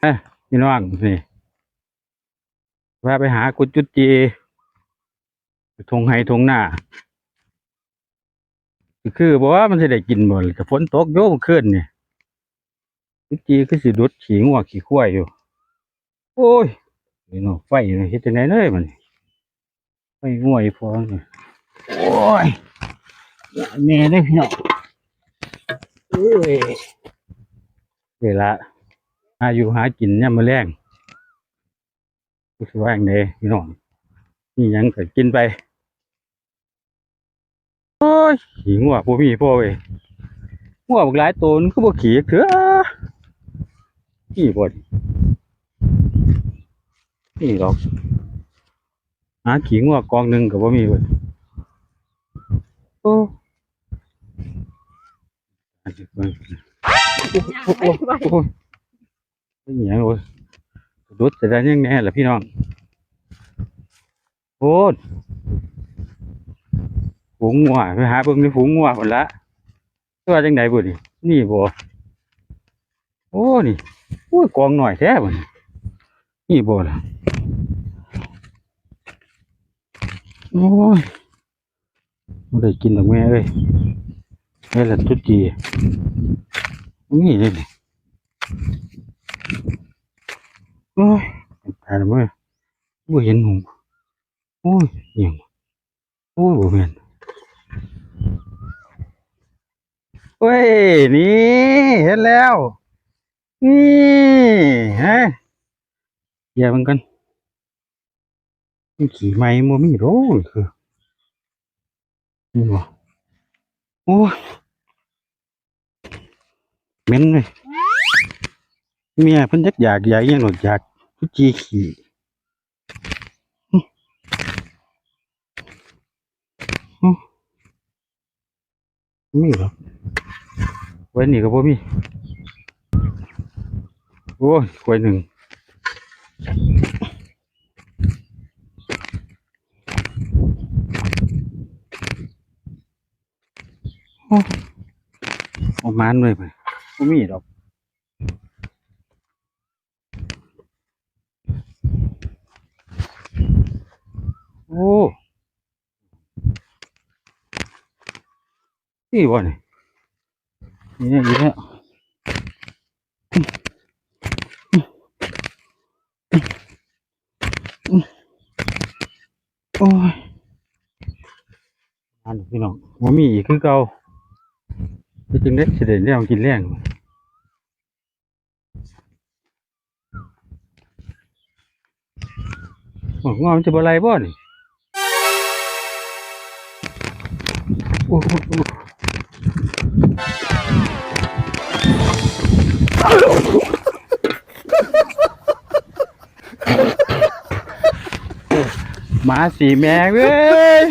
เอ้ยพี่น้องนี่ว่าไปหากุดจุดจีทงไห้ทงหน้า คือบอกว่ามันจะได้กินบ่ล่ะแต่ฝนตกโยมขึ้นเนี่ยกุดจีคือสิดุดขี่งัวขี่ข้วยอยู่ โอ้ยนี่เนาะไฟนี่เฮ็ดจังไดเลยมันไฟงัวอีพอนี่โอ้ยแม่ได้พี่น้อง ยเวลาหาอยู่หากินเนี่ยมาแรงรู้สึกว่าอย่างเดพี่น้องนี่ยังก็กินไปโอ้ยขี่งัวพวมีพ่อเว้ยงัวบักหลายตัวมันก็บ่ขี่เถอะนี่บ่ดนี่หรอกหาขี่งัวกองหนึ่งก็บ่มีเว้ยโอ้ อันนี้เบิ่งโอ้โอ้โอ้โอ้เป็นอย่างโอ้ยรุดแต่ได้ยังแน่แหละพี่น้องโอ้ยฝูงงัวไปหาเบิ่งในฝูงงัวหมดละตัวจังไดบ่นี่นี่บ่โอ้นี่โอ้ยกองหน่อยแท้บ่นี่นี่บ่ละโอ้ยบ่ได้กินดอกแม่เอ้ย แม่แหละจุดจีนี่เลยนี่โอ้ยตายแล้วเว้ยบ่เห็นหงโอ้ยเหี่งโอ้ยบ่แม่นเว้ย นี่เห็นแล้ว นี่ฮะเดี๋ยวมันกันขี่ไม้มัมีโรยคือนี่บ่ อ้ยเหม็นเลยเมียเพิ่นจักอยากอยากอิหยังหรอกอยากกุจีขี่หึหึมีเหรอไว้นี่ก็บ่มี โอ้ยไว้หนึ่ง โอ้เอามันไว้ไปบ่มีดอกโอ้นี่วะนี่นี่เนี่ยอยู่เนี่ยโอ้ยอันพี่น้องว่ามีอีกคือเก่า ไปจึงได้เสด็จได้เอากินแรงโอ้งอมันจะบ่ไรบ่นี่โอ้โหโอ้โหหมาสีแมงเว้ย